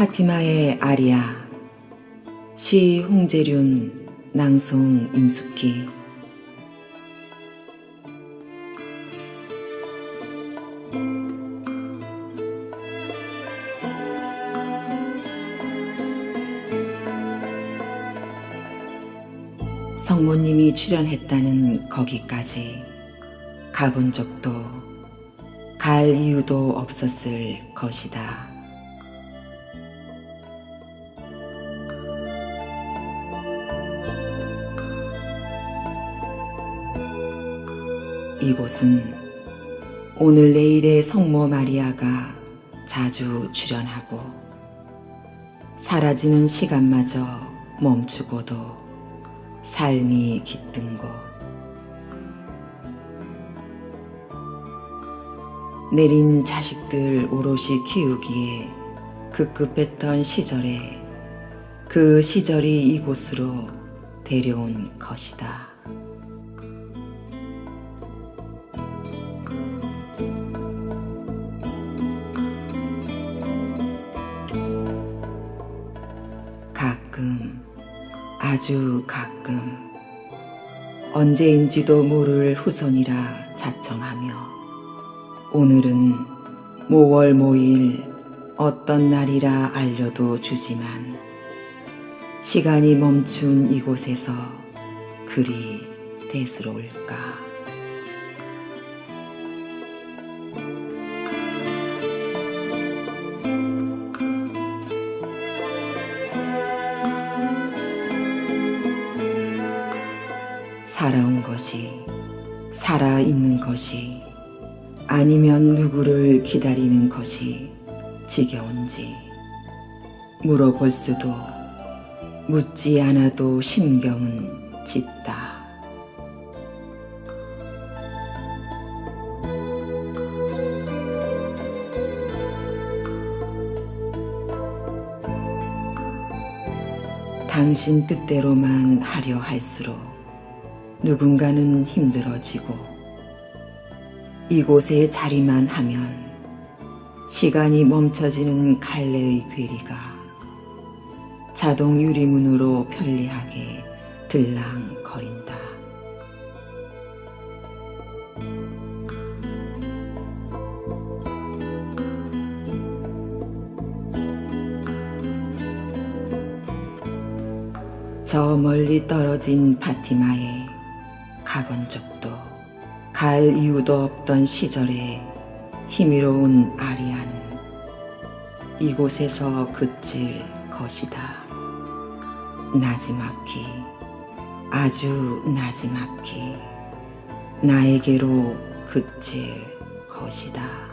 파티마의 아리아 시 홍재륜 낭송 임숙희 성모님이 출연했다는 거기까지 가본 적도 갈 이유도 없었을 것이다. 이곳은 오늘 내일의 성모 마리아가 자주 출연하고 사라지는 시간마저 멈추고도 삶이 깃든 곳. 내린 자식들 오롯이 키우기에 급급했던 시절에 그 시절이 이곳으로 데려온 것이다. 가끔, 아주 가끔, 언제인지도 모를 후손이라 자청하며, 오늘은 모월 모일 어떤 날이라 알려도 주지만, 시간이 멈춘 이곳에서 그리 대수로울까. 살아온 것이, 살아있는 것이, 아니면 누구를 기다리는 것이 지겨운지 물어볼 수도 묻지 않아도 심경은 짙다. 당신 뜻대로만 하려 할수록 누군가는 힘들어지고 이곳에 자리만 하면 시간이 멈춰지는 갈래의 괴리가 자동 유리문으로 편리하게 들랑거린다. 저 멀리 떨어진 파티마에 가본 적도 갈 이유도 없던 시절에 힘이로운 아리아는 이곳에서 그칠 것이다. 나지막히 아주 나지막히 나에게로 그칠 것이다.